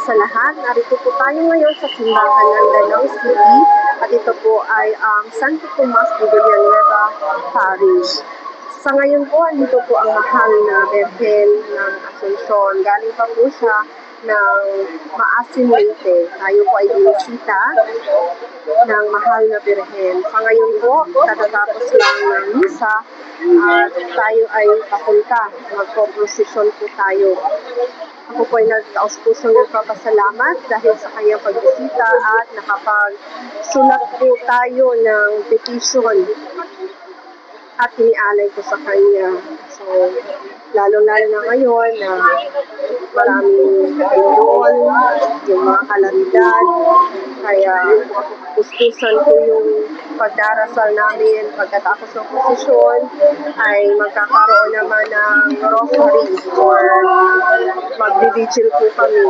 sa lahat. Narito po tayo ngayon sa simbahan ng Danau City at ito po ay ang Santo Tomas de Villanueva Parish. Sa ngayon po, andito po ang mahal na Birhen ng Asuncion. Galing pa po siya ng Maasin. Tayo po ay binisita ng mahal na Birhen. Sa ngayon po, katatapos lang ng misa tayo ay papunta. Magpo-procession po tayo. Ako po ay nagtaos pusong nagpapasalamat dahil sa kanyang pagbisita at nakapagsulat po tayo ng petition at inialay ko sa kanya. So, lalo-lalo na ngayon na maraming lindol, yung mga kalamidad, kaya gustusan ko yung pagdarasal namin pagkatapos ng posisyon ay magkakaroon naman ng rosary or magbibigil po kami.